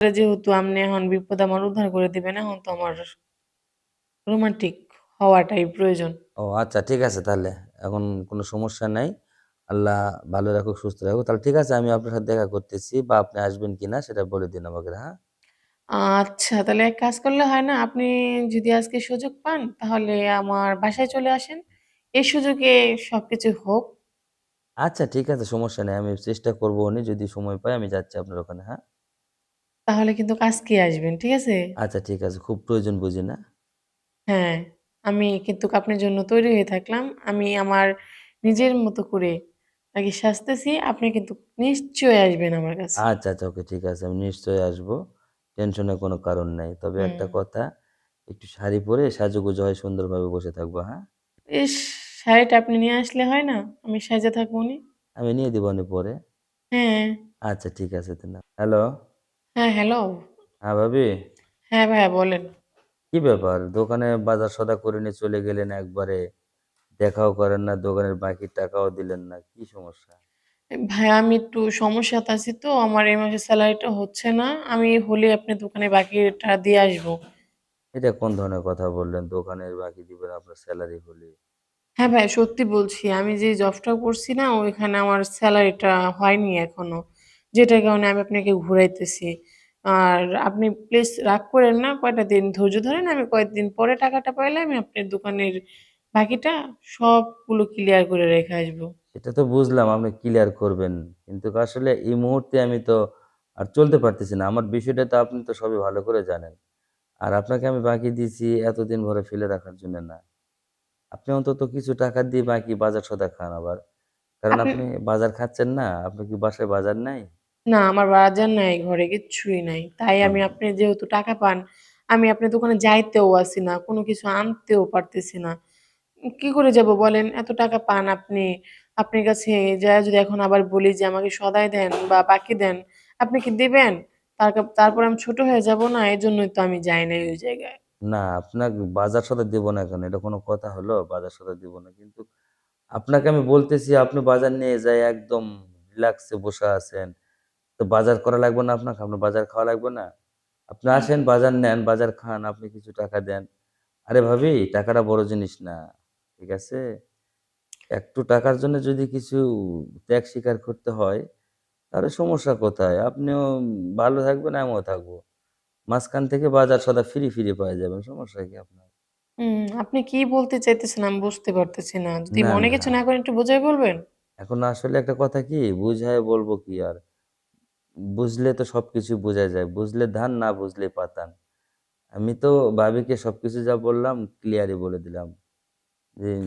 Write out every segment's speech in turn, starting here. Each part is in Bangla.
যেহেতু আপনি এখন বিপদ আমার উদ্ধার করে দিবেন, এখন তো আমার রোমান্টিক হওয়াটাই প্রয়োজন। ও আচ্ছা ঠিক আছে তাহলে। এখন কোনো সমস্যা নাই। আল্লাহ ভালো রাখুক, সুস্থ রাখুক। তাহলে ঠিক আছে আমি আপনার সাথে দেখা করতেছি বা আপনি আসবেন কিনা সেটা বলে দিন আমাকে, হ্যাঁ? আচ্ছা, তাহলে এক কাজ করলে হয় না? আপনি যদি আজকে সুযোগ পান তাহলে আমার বাসায় চলে আসেন। এই সুযোগে সবকিছু হোক। আচ্ছা ঠিক আছে সমস্যা নেই। আমি চেষ্টা করব উনি যদি সময় পাই আমি যাচ্ছি আপনার ওখানে, হ্যাঁ? তাহলে কিন্তু আজকেই আসবেন, ঠিক আছে? আচ্ছা ঠিক আছে। খুব প্রয়োজন বুঝি না? হ্যাঁ, আমি কিন্তু আপনার জন্য তৈরি হয়ে থাকলাম। আমি আমার নিজের মতো করে আগে সাজতেছি। আপনি কিন্তু নিশ্চয়ই আসবেন আমার কাছে। আচ্ছা, আচ্ছা ওকে ঠিক আছে। আমি নিশ্চয়ই আসব। টেনশনের কোনো কারণ নাই। তবে একটা হুম। কথা, একটু শাড়ি পরে সাজুগুজু হয়ে সুন্দরভাবে বসে থাকব, হ্যাঁ? ইস! শাড়িটা আপনি নিয়ে আসলে হয় না? আমি সাইজা থাকবনি। আমি নিয়ে দিবনি পরে। হ্যাঁ। আচ্ছা ঠিক আছে তো না। হ্যালো? হ্যাঁ, হ্যালো? হ্যাঁ ভাবি? হ্যাঁ, ভাইয়া বলেন। কি ব্যাপার? দোকানে বাজার সদাই করে নিয়ে চলে গেলেন একবারে। দেখাও করেন না, দোকানের বাকি টাকাও দিলেন না। কি সমস্যা? ভাইয়া আমি একটু সমস্যাতে আছি তো, আমার এই মাসের সেলারিটা হচ্ছে না। আমি হলে আপনার দোকানে বাকিটা দিয়ে আসব। এটা কোন ধরনের কথা বললেন? দোকানের বাকি দিবেন আপনার সেলারি হলে। হ্যাঁ, ভাই সত্যি বলছি। আমি যে জবটা করছি না, ওইখানে আমার সেলারিটা হয়নি এখনও। যেটার কারণে আমি আপনাকে ঘুরাইতেছি। আর আপনি প্লিজ রাগ কইরেন না। কয়টা দিন ধৈর্য ধরেন। আমি কয়েকদিন পরে টাকাটা পাইলে আমি আপনার দোকানের বাকিটা সবগুলো ক্লিয়ার করে রেখে আসব। সেটা তো বুঝলাম আপনি ক্লিয়ার করবেন। কিন্তু আসলে এই মুহূর্তে আমি তো আর চলতে পারতেছি না। আমার বিষয়টা তো আপনি তো সবই ভালো করে জানেন। আর আপনাকে আমি বাকি দিয়েছি এতদিন ভরে ফেলে রাখার জন্য না। আপনি অন্তত কিছু টাকা দিয়ে বাকি বাজার সদা খান আবার। কারণ আপনি বাজার খাচ্ছেন না? আপনি কি বাসায় বাজার নাই? না, আমার বাজার নাই, ঘরে কিচ্ছুই নাই। তাই। আমি আপনি যেহেতু টাকা পান, আমি আপনার দোকানে যাইতেও আছি না। কোনো কিছু আনতেও পারতেছি না। উম কি করে যাব বলেন? এত টাকা পান আপনি। আপনার কাছে যায়া যদি এখন আবার বলি যে আমাকে সদাই দেন বা বাকি দেন, আপনি কি দিবেন? তারকা তারপরে আমি ছোট হয়ে যাব না? এজন্যই তো আমি যাই নাই ওই জায়গায়। না, আপনাকে বাজার সদাই দিব না কেন? এটা কোনো কথা হলো? বাজার সদাই দিব না। কিন্তু আপনাকে আমি বলতেছি আপনি বাজার নিয়ে যাই একদম রিল্যাক্সে বসে আছেন। তো বাজার করা লাগবে না আপনাকে? আপনার বাজার খাওয়া লাগবে না? আপনি আসেন বাজার নেন, বাজার খান, আপনি কিছু টাকা দেন। আরে ভাবি টাকাটা বড় জিনিস না। ঠিক আছে? একটু টাকার জন্য যদি কিছু ত্যাগ স্বীকার করতে হয়, তাহলে সমস্যা কোথায়? আপনিও ভালো থাকবেন, আমিও থাকব। মাঝখান থেকে বাজার সদা ফ্রি, ফ্রি পাওয়া যাবে সমস্যা কি আপনার? আপনি কি বলতে চাইতেছেন আমি বুঝতে পারতেছি না। যদি মনে কিছু না করেন একটু বুঝায় বলবেন? এখন আসলে একটা কথা কি বুঝায় বলব কি আর? বুঝলে তো সব কিছু বোঝা যায়। বুঝলে ধান, না বুঝলে পাতান। আমি তো ভাবিকে সব কিছু যা বললাম ক্লিয়ারই বলে দিলাম। যে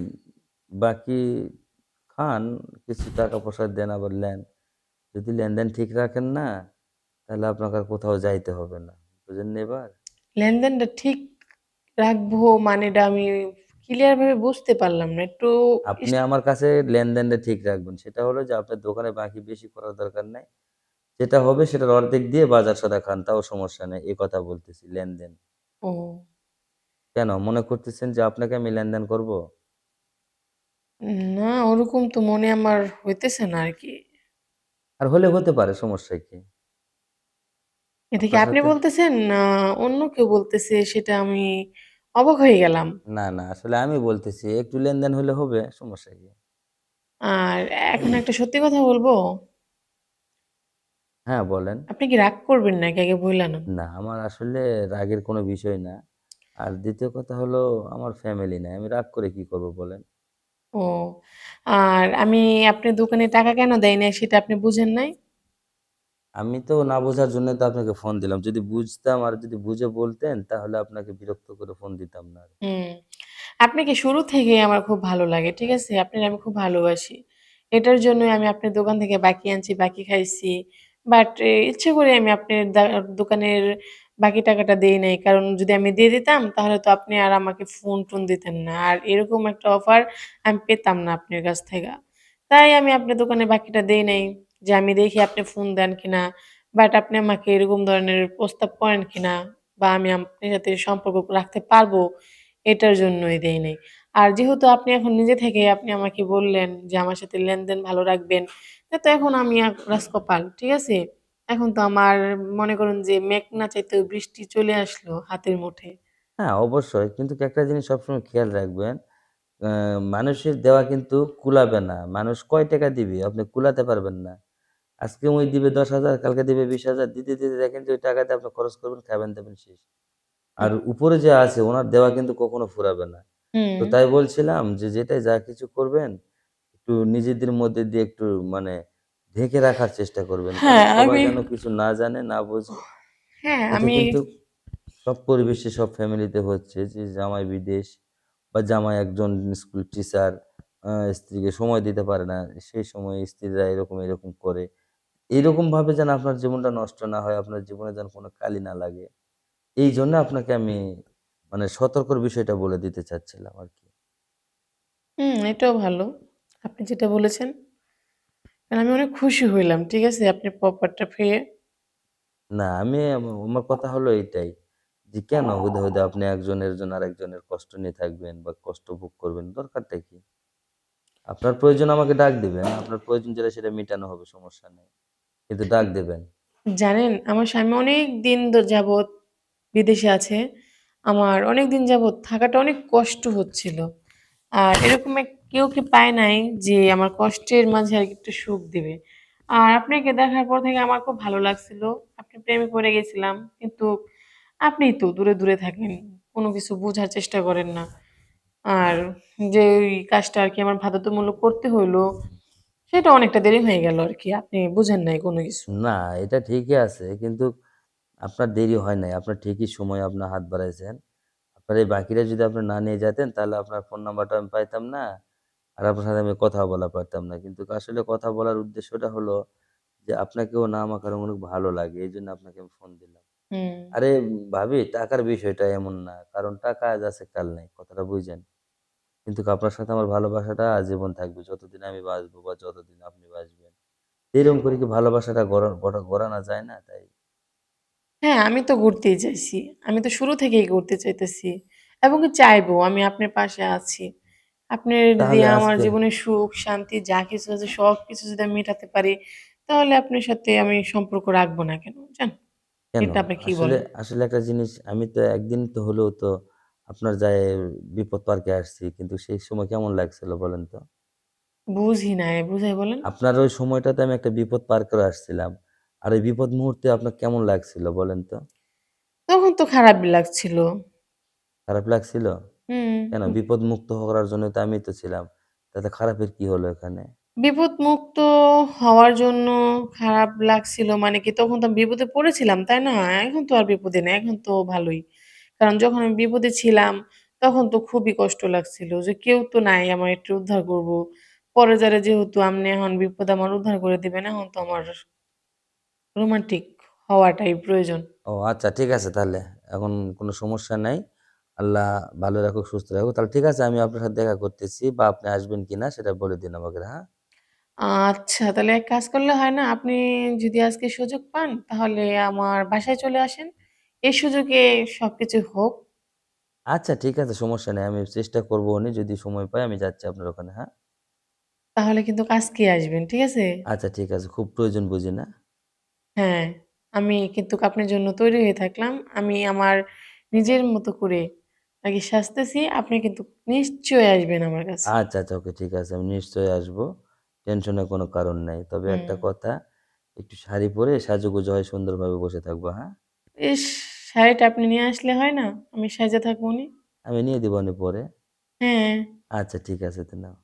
বাকি খান, কিছু টাকা-পয়সা দেন আবার নেন। যদি লেনদেন ঠিক রাখেন না, তাহলে আপনাকে আর কোথাও যাইতে হবে না। বুঝেননি এবার? লেনদেনটা ঠিক রাখব মানেটা আমি ক্লিয়ার ভাবে বুঝতে পারলাম না। একটু আপনি আমার কাছে লেনদেনটা ঠিক রাখবেন। সেটা হলো যে আপনার দোকানে বাকি বেশি করার দরকার নাই। যেটা হবে সেটার অর্ধেক দিয়ে বাজার সদাই খান, তাও সমস্যা নেই। এ কথা বলতেছি লেনদেন। ও কেন মনে করতেছেন যে আপনাকে আমি লেনদেন করব? না ওরকম তো মনে আমার হইতেছে না আরকি। আর হলে হতে পারে সমস্যা কি? এটা কি আপনি বলতেছেন না অন্য কেউ বলতেছে সেটা আমি অবাক হয়ে গেলাম। না, না আসলে আমি বলতেছি একটু লেনদেন হলে হবে, সমস্যা কি? আর এখন একটা সত্যি কথা বলব? হ্যাঁ, বলেন। আপনি কি রাগ করবেন নাকি আগে বইলা? না, আমার আসলে রাগের কোনো বিষয় না। আর ২য় কথা হলো আমার ফ্যামিলি নাই। আমি রাগ করে কি করব বলেন? ও আর আমি আপনার দোকানে টাকা কেন দেই নাই সেটা আপনি বুঝেন নাই? আমি তো না বোঝার জন্য তো আপনাকে ফোন দিলাম। যদি বুঝতাম আর যদি বুঝে বলতেন তাহলে আপনাকে বিরক্ত করে ফোন দিতাম না আর। হুম। আপনাকে শুরু থেকে আমার খুব ভালো লাগে। ঠিক আছে? আপনারে আমি খুব ভালোবাসি। এটার জন্যই আমি আপনার দোকান থেকে বাকি আনছি, বাকি খাইছি। বাট ইচ্ছে করে আমি আপনার দোকানের বাকি টাকাটা দেই নাই। কারণ যদি আমি দিয়ে দিতাম, তাহলে তো আপনি আর আমাকে ফোন-টোন দিতেন না। আর এরকম একটা অফার আমি পেতাম না আপনার কাছ থেকে। তাই আমি আপনার দোকানে বাকিটা দেই নাই। যে আমি দেখি আপনি ফোন দেন কিনা। বাট আপনি আমাকে এরকম ধরনের প্রস্তাব করেন কিনা বা আমি আপনার সাথে সম্পর্ক রাখতে পারব, এটার জন্যই দেই নাই। আর যেহেতু আপনি এখন নিজে থেকে আপনি আমাকে বললেন যে আমার সাথে লেনদেন ভালো রাখবেন। তো এখন আমি রাজকপাল। ঠিক আছে? এখন তো আমার মনে করুন যে মেঘ না চাইতেও বৃষ্টি চলে আসলো হাতের মুঠে। হ্যাঁ, অবশ্যই। কিন্তু একটা জিনিস সবসময় খেয়াল রাখবেন, মানুষের দেওয়া কিন্তু কুলাবে না। মানুষ কয় টাকা দিবে? আপনি কুলাতে পারবেন না। আজকে ওই দিবে ১০,০০০ কালকে দিবে ২০,০০০ দিতে, দিতে দেখেন যে ওই টাকাতে আপনি খরচ করবেন, খাবেন দেবেন শেষ। আর উপরে যে আছে ওনার দেওয়া কিন্তু কখনো ফুরাবে না। হুম। তো তাই বলছিলাম যে যেটাই যা কিছু করবেন, একটু নিজেদের মধ্যে দিয়ে একটু মানে ঢেকে রাখার চেষ্টা করবেন। কারণ হ্যাঁ, সবাই আমি যেন কিছু না জানে, না বোঝে। হ্যাঁ, এতে আমি কিন্তু সব পরিবেশে, সব ফ্যামিলিতে হচ্ছে যে জামাই বিদেশ বা জামাই একজন স্কুল টিচার স্ত্রীকে সময় দিতে পারে না। সেই সময় স্ত্রীরা এরকম, এরকম করে। এরকম ভাবে যেন আপনার জীবনটা নষ্ট না হয়, আপনার জীবনে যেন কোনো কালি না লাগে। এই জন্য আপনাকে আমি মানে সতর্কর বিষয়টা বলে দিতে চাচ্ছিলাম আর কি হুম, এটাও ভালো। আপনি যেটা বলেছেন। কারণ আমি অনেক খুশি হইলাম। ঠিক আছে? আপনি প্রপারটা পেয়ে। না আমি আমার কথা হলো এটাই যে কেন হুদা, হুদা আপনি একজনের জন্য আরেকজনের কষ্ট নিয়ে থাকবেন বা কষ্ট ভোগ করবেন, দরকারটা কি? আপনার প্রয়োজন আমাকে ডাক দিবেন। আপনার প্রয়োজন যেটা সেটা মেটানো হবে, সমস্যা নেই। কিন্তু ডাক দিবেন। জানেন আমার স্বামী অনেক দিন যাবত বিদেশে আছে। আমার অনেক দিন যাবৎ থাকাটা অনেক কষ্ট হচ্ছিল। আর এরকম কেউ কি পায় নাই যে আমার কষ্টের মাঝে আরকি একটু সুখ দিবে। আর আপনাকে দেখার পর থেকে আমার খুব ভালো লাগছিল। আপনি প্রেমে পড়ে গেছিলাম। কিন্তু আপনি তো দূরে, দূরে থাকেন। কোনো কিছু বোঝার চেষ্টা করেন না। আর যে ওই কাজটা আর কি আমার বাধ্যতামূলক করতে হইল, সেটা অনেকটা দেরি হয়ে গেল আর কি আপনি বুঝেন নাই কোনো কিছু। না, এটা ঠিকই আছে। কিন্তু আপনার দেরি হয় নাই। আপনার ঠিকই সময়ে আপনার হাত বাড়াইছেন। আপনার এই বাকিটা যদি আপনি না নিয়ে যেতেন, তাহলে আপনার ফোন নাম্বারটা আমি পাইতাম না। আর আপনার সাথে আমি কথাও বলা পারতাম না। কিন্তু আসলে কথা বলার উদ্দেশ্যটা হলো যে আপনাকেও না আমাকে আরও অনেক ভালো লাগে। এইজন্য আপনাকে আমি ফোন দিলাম। আরে ভাবি টাকার বিষয়টা এমন না। কারণ টাকা আজ আছে কাল নাই। কথাটা বুঝেন। কিন্তু আপনার সাথে আমার ভালোবাসাটা আজীবন থাকবে। যতদিন আমি বাঁচবো বা যতদিন আপনি বাঁচবেন। এরকম করে কি ভালোবাসাটা গড়া গড়া গড়ানো যায় না? তাই। হ্যাঁ, আমি তো ঘুরতেই চাইছি। আমি তো শুরু থেকেই ঘুরতে চাইতেছি। এবং চাইব আমি আপনার পাশে আছি। আপনার তাহলে দিয়ে আমার জীবনে সুখ, শান্তি যা কিছু আছে সবকিছু যদি আমি মেটাতে পারি, তাহলে আপনার সাথে আমি সম্পর্ক রাখব না কেন? জান কেন? এটা আপনি কি আসলে বলেন? আসলে একটা জিনিস আমি তো একদিন তো হলেও তো আপনার যায় বিপদ পার্কে আসছি। কিন্তু সেই সময় কেমন লাগছিল বলেন তো? বুঝি নাই, বুঝাই বলেন? আপনার ওই সময়টাতে আমি একটা বিপদ পার করে আসছিলাম। আর এই বিপদ মুহূর্তে আপনার কেমন লাগছিল বলেন তো? তখন তো খারাপই লাগছিল। খারাপ লাগছিল? হুম। কেন? বিপদ মুক্ত হওয়ার জন্য তো আমিই তো ছিলাম। তাতে খারাপের কি হলো এখানে? বিপদ মুক্ত হওয়ার জন্য খারাপ লাগছিল মানে কি তখন তো আমি বিপদে পড়েছিলাম, তাই না? এখন তো আর বিপদে নেই, এখন তো ভালোই। কারণ যখন আমি বিপদে ছিলাম, তখন তো খুবই কষ্ট লাগছিল যে কেউ তো নাই আমার একটু উদ্ধার করব। পরে যারা যেহেতু আপনি এখন বিপদ আমার উদ্ধার করে দিবেন, এখন তো আমার রোমান্টিক হওয়াটাই প্রয়োজন। ও আচ্ছা ঠিক আছে তাহলে। এখন কোনো সমস্যা নাই। আল্লাহ ভালো রাখুক, সুস্থ রাখুক। তাহলে ঠিক আছে আমি আপনার সাথে দেখা করতেছি বা আপনি আসবেন কিনা সেটা বলে দিন আমাকে, হ্যাঁ? আচ্ছা, তাহলে এক কাজ করলে হয় না? আপনি যদি আজকে সুযোগ পান, তাহলে আমার বাসায় চলে আসেন। এই সুযোগে সবকিছু হোক। আচ্ছা ঠিক আছে সমস্যা নেই। আমি চেষ্টা করবনি যদি সময় পাই আমি যাচ্ছি আপনার ওখানে, হ্যাঁ? তাহলে কিন্তু আজকেই আসবেন, ঠিক আছে? আচ্ছা ঠিক আছে। খুব প্রয়োজন বুঝি না? হ্যাঁ, আমি কিন্তু আপনার জন্য তৈরি হয়ে থাকলাম। আমি আমার নিজের মতো করে আরকি সাজতেছি। আপনি কিন্তু নিশ্চয়ই আসবেন আমার কাছে। আচ্ছা, আচ্ছা ওকে ঠিক আছে। আমি নিশ্চয়ই আসব। টেনশনের কোনো কারণ নাই। তবে হুম। একটা কথা, একটু শাড়ি পরে সাজুগুজু হয়ে সুন্দরভাবে বসে থাকব, হ্যাঁ? ইস! শাড়িটা আপনি নিয়ে আসলে হয় না? আমি সাইজা থাকবনি। আমি নিয়ে দিবনি পরে। হ্যাঁ, আচ্ছা ঠিক আছে তো নাও।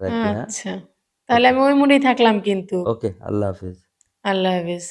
রাখি, হ্যাঁ? আচ্ছা। তাহলে ওকে, আমি ওই মুডেই থাকলাম কিন্তু। ওকে। আল্লাহ হাফেজ। আল্লাহ হাফেজ।